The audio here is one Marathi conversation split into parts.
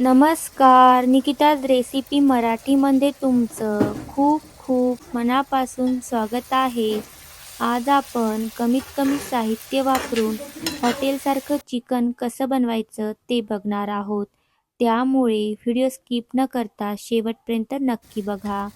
नमस्कार निकिताज रेसिपी मराठीमध्ये तुमचं खूप खूप मनापासून स्वागत आहे. आज आपण कमीत कमी साहित्य वापरून हॉटेलसारखं चिकन कसं बनवायचं ते बघणार आहोत. त्यामुळे व्हिडिओ स्किप न करता शेवटपर्यंत नक्की बघा.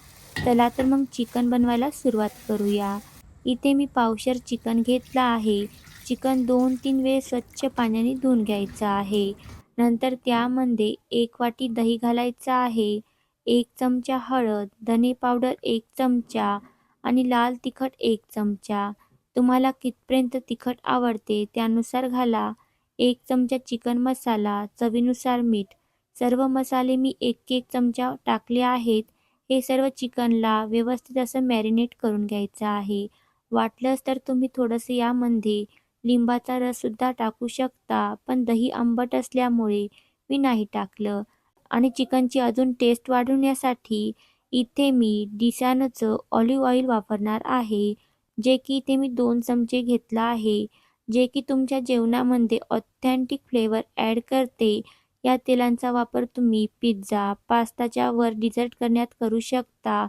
चला तर मग चिकन बनवायला सुरुवात करूया. इथे मी पावशर चिकन घेतलं आहे. चिकन दोन तीन वेळ स्वच्छ पाण्याने धुवून घ्यायचं आहे. नंतर त्यामध्ये एक वाटी दही घालायचं आहे एक चमचा हळद धने पावडर एक चमचा आणि लाल तिखट एक चमचा. तुम्हाला कितपर्यंत तिखट आवडते त्यानुसार घाला. एक चमचा चिकन मसाला चवीनुसार मीठ. सर्व मसाले मी एक एक चमचा टाकले आहेत. हे सर्व चिकनला व्यवस्थित असं मॅरिनेट करून घ्यायचं आहे. वाटलंच तर तुम्ही थोडंसं यामध्ये लिंबाचा रससुद्धा टाकू शकता पण दही आंबट असल्यामुळे मी नाही टाकलं. आणि चिकनची अजून टेस्ट वाढवण्यासाठी इथे मी डिसानचं ऑलिव्ह ऑइल वापरणार आहे जे की इथे मी दोन चमचे घेतला आहे जे की तुमच्या जेवणामध्ये ऑथेंटिक फ्लेवर ॲड करते. या तेलांचा वापर तुम्ही पिझ्झा पास्ताच्या वर डिझर्ट करण्यात करू शकता.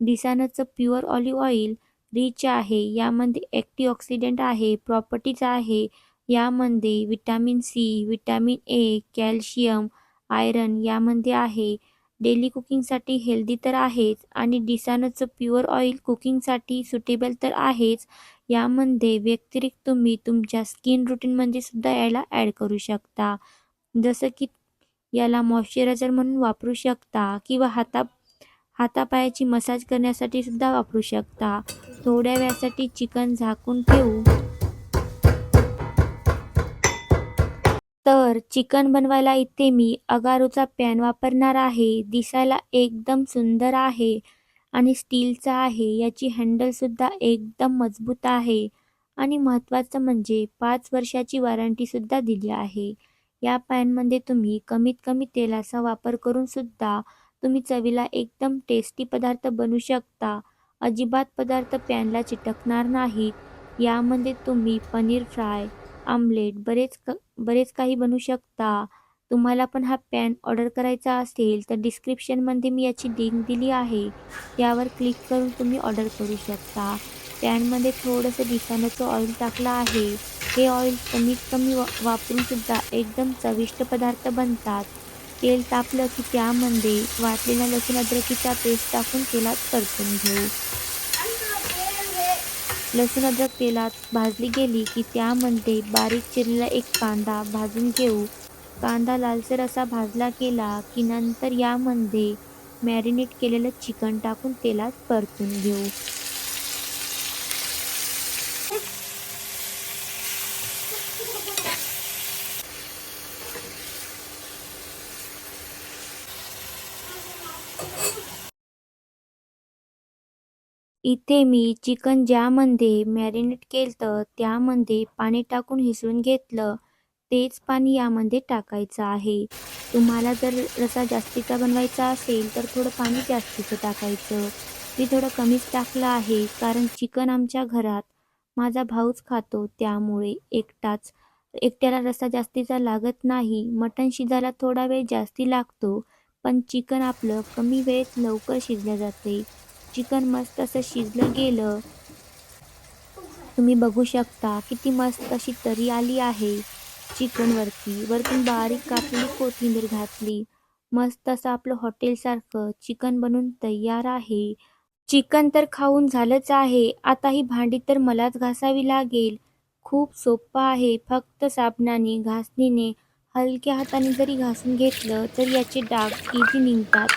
डिसानचं प्युअर ऑलिव्ह ऑइल रिच आहे. यामध्ये अँटीऑक्सिडंट आहे प्रॉपर्टीज आहे. यामध्ये vitamin C vitamin A calcium iron यामध्ये आहे. डेली कुकिंगसाठी हेल्दी तर आहेच आणि डिसानचं प्युअर ऑइल कुकिंगसाठी सुटेबल तर आहेच. यामध्ये व्यतिरिक्त तुम्ही तुमच्या स्किन रुटीनमध्ये सुद्धा याला ॲड करू शकता. जसं की याला मॉइश्चरायझर म्हणून वापरू शकता किंवा हाता हातापायाची मसाज करण्यासाठी सुद्धा वापरू शकता. थोड्या वेळासाठी चिकन झाकून ठेवू. तर चिकन बनवायला इथे मी अगारोचा पॅन वापरणार आहे. दिसायला एकदम सुंदर आहे आणि स्टीलचा आहे. याची हँडलसुद्धा एकदम मजबूत आहे. आणि महत्त्वाचं म्हणजे पाच वर्षाची वॉरंटीसुद्धा दिली आहे. या पॅनमध्ये तुम्ही कमीत कमी तेलाचा वापर करूनसुद्धा तुम्ही चवीला एकदम टेस्टी पदार्थ बनवू शकता. अजिबात पदार्थ पॅनला चिटकणार नाहीत. यामध्ये तुम्ही पनीर फ्राय आमलेट बरेच क बरेच काही बनवू शकता. तुम्हाला पण हा पॅन ऑर्डर करायचा असेल तर डिस्क्रिप्शनमध्ये मी याची लिंक दिली आहे. यावर क्लिक करून तुम्ही ऑर्डर करू शकता. पॅनमध्ये थोडंसं दिसाण्याचं ऑइल टाकलं आहे. हे ऑइल कमीत कमी वापरूनसुद्धा एकदम चविष्ट पदार्थ बनतात. तेल तापलं की त्यामध्ये वाटलेला लसूण अद्रकीचा पेस्ट टाकून तेलात परतून घेऊ. लसूण अद्रक तेलात भाजली गेली की त्यामध्ये बारीक चिरलेला एक कांदा भाजून घेऊ. कांदा लालसर असा भाजला गेला की नंतर यामध्ये मॅरिनेट केलेलं चिकन टाकून तेलात परतून घेऊ. इथे मी चिकन ज्यामध्ये मॅरिनेट केलं त्यामध्ये पाणी टाकून हिसळून घेतलं. तेच पाणी यामध्ये टाकायचं आहे. तुम्हाला जर रसा जास्तीचा बनवायचा असेल तर थोडं पाणी जास्तीचं टाकायचं. मी थोडं कमीच टाकलं आहे कारण चिकन आमच्या घरात माझा भाऊच खातो त्यामुळे एकटाच एकट्याला रसा जास्तीचा लागत नाही. मटण शिजायला थोडा वेळ जास्ती लागतो पण चिकन आपलं कमी वेळेत लवकर शिजलं जाते. चिकन मस्त असं शिजलं गेलं. तुम्ही बघू शकता किती मस्त अशी तरी आली आहे चिकनवरती वरतून बारीक कापलेली कोथिंबीर घातली. मस्त असं आपलं हॉटेलसारखं चिकन बनून तयार आहे. चिकन तर खाऊन झालंच आहे. आता ही भांडी तर मलाच घासावी लागेल. खूप सोपं आहे. फक्त साबणाने घासणीने हलक्या हाताने जरी घासून घेतलं तर याचे डाग इझी निघतात.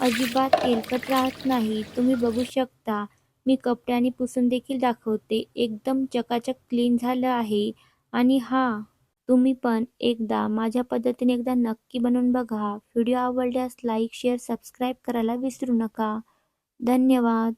अजिबात तेलकट राहत नाही. तुम्ही बघू शकता मी कपड्याने पुसून देखील दाखवते. एकदम चकाचक क्लीन झालं आहे. आणि हा तुम्ही पण एकदा माझ्या पद्धतीने एकदा नक्की बनवून बघा. व्हिडिओ आवडल्यास लाईक शेअर सबस्क्राईब करायला विसरू नका. धन्यवाद.